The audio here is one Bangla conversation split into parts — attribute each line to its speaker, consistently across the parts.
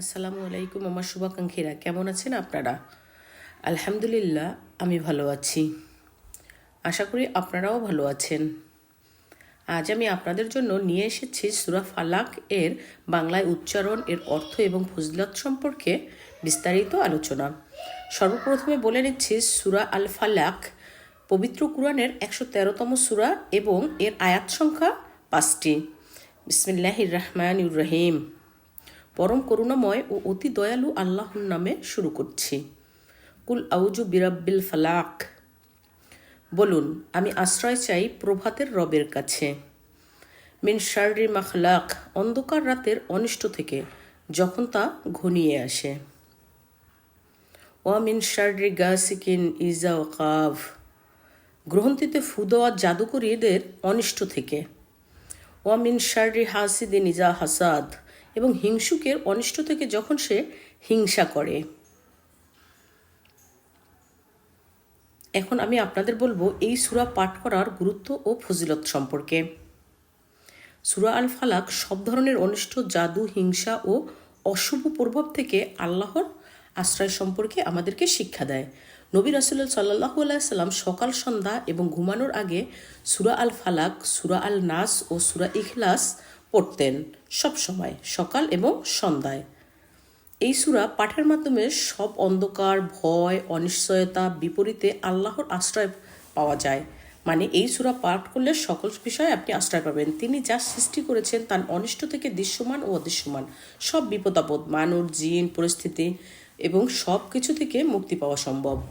Speaker 1: আসসালামু আলাইকুম, আমার শুভাকাঙ্ক্ষীরা। কেমন আছেন আপনারা? আলহামদুলিল্লাহ, আমি ভালো আছি। আশা করি আপনারাও ভালো আছেন। আজ আমি আপনাদের জন্য নিয়ে এসেছি সুরা ফালাক এর বাংলায় উচ্চারণ, এর অর্থ এবং ফজিলত সম্পর্কে বিস্তারিত আলোচনা। সর্বপ্রথমে বলে নিচ্ছি, সুরা আল ফালাক পবিত্র কুরআনের একশো তেরোতম সুরা এবং এর আয়াত সংখ্যা পাঁচটি। বিসমিল্লাহির রহমানুর রহিম। পরম করুণাময় ও অতি দয়ালু আল্লাহর নামে শুরু করছি। কুল আউজু বিরাব্বিল ফালাক। বলুন, আমি আশ্রয় চাই প্রভাতের রবের কাছে। মিন শাররি মাখলাক, অন্ধকার রাতের অনিষ্ট থেকে, যখন তা ঘনিয়ে আসে। ওয়ামিন শাররি গাসিকিন ইজা কাভ গ্রহন্তিতে ফু দেওয়া জাদুকরীদের অনিষ্ট থেকে। ওয়ামিন শাররি হাসিদিন ইজা হাসাদ। এবং হিংসুকের অনিষ্ট থেকে যখন সে হিংসা করে। এখন আমি আপনাদের বলব, এই সুরা পাঠ করার গুরুত্ব ও ফজিলত সম্পর্কে। সুরা আল ফালাক সব ধরনের অনিষ্ট, জাদু, হিংসা ও অশুভ প্রভাব থেকে আল্লাহর আশ্রয় সম্পর্কে আমাদেরকে শিক্ষা দেয়। নবী রাসুল্লাহ সাল্লাহু আলাইসাল্লাম সকাল, সন্ধ্যা এবং ঘুমানোর আগে সুরা আল ফালাক সুরা আল নাস ও সুরা ইখলাস পড়তেন সব সময়, সকাল এবং সন্ধ্যায়। এই সুরা পাঠের মাধ্যমে সব অন্ধকার, ভয়, অনিশ্চয়তা বিপরীতে আল্লাহর আশ্রয় পাওয়া যায়। মানে এই সুরা পাঠ করলে সকল বিষয়ে আপনি আশ্রয় পাবেন। তিনি যা সৃষ্টি করেছেন তার অনিষ্ট থেকে দৃশ্যমান ও অদৃশ্যমান। সব বিপদাপদ মানুষ, জিন, পরিস্থিতি এবং সব কিছু থেকে মুক্তি পাওয়া সম্ভব।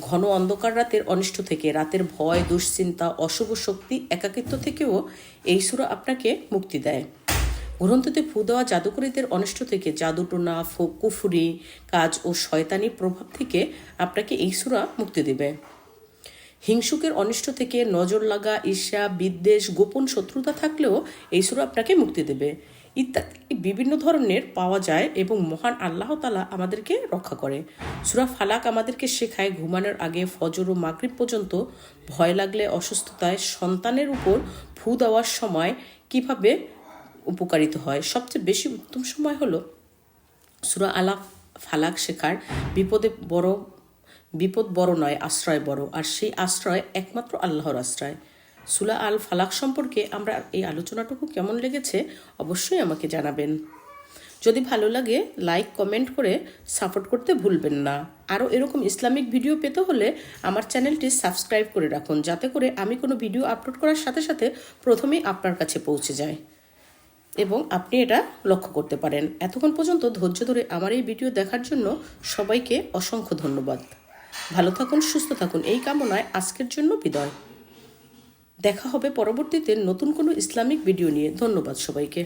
Speaker 1: ঘন অন্ধকার রাতের অনিষ্ট থেকে, রাতের ভয়, দুশ্চিন্তা, অশুভ শক্তি, একাকিত্ব থেকেও এই সুরা আপনাকে মুক্তি দেয়। গ্রন্থতে ফু দেওয়া জাদুকরীদের অনিষ্ট থেকে জাদুটোনা কুফুরি কাজ ও শয়তানি প্রভাব থেকে আপনাকে এই সুরা মুক্তি দেবে। হিংসুকের অনিষ্ট থেকে নজর লাগা ঈর্ষা, বিদ্বেষ, গোপন শত্রুতা থাকলেও এই সুরা আপনাকে মুক্তি দেবে। ইত্যাদি। বিভিন্ন ধরনের পাওয়া যায় এবং মহান আল্লাহ তালা আমাদেরকে রক্ষা করে। সুরা ফালাক আমাদেরকে শেখায়, ঘুমানোর আগে ফজর ও মাগরিব পর্যন্ত ভয় লাগলে, অসুস্থতায় সন্তানের উপর ফু দেওয়ার সময় কীভাবে উপকারিত হয়? সবচেয়ে বেশি উত্তম সময় হলো সুরা আলা ফালাক শেখার। বিপদে বড়, বিপদ বড় নয়, আশ্রয় বড়। আর সেই আশ্রয় একমাত্র আল্লাহর আশ্রয়। সুলা আল ফালাক সম্পর্কে আমরা এই আলোচনাটুকু কেমন লেগেছে অবশ্যই আমাকে জানাবেন। যদি ভালো লাগে লাইক কমেন্ট করে সাপোর্ট করতে ভুলবেন না। আরও এরকম ইসলামিক ভিডিও পেতে হলে আমার চ্যানেলটি সাবস্ক্রাইব করে রাখুন, যাতে করে আমি কোনো ভিডিও আপলোড করার সাথে সাথে প্রথমেই আপনার কাছে পৌঁছে যায় এবং আপনি এটা লক্ষ্য করতে পারেন। এতক্ষণ পর্যন্ত ধৈর্য ধরে আমার এই ভিডিও দেখার জন্য সবাইকে অসংখ্য ধন্যবাদ। ভালো থাকুন, সুস্থ থাকুন, এই কামনায় আজকের জন্য বিদায়। দেখা হবে পরবর্তীতে নতুন কোনো ইসলামিক ভিডিও নিয়ে। ধন্যবাদ সবাইকে।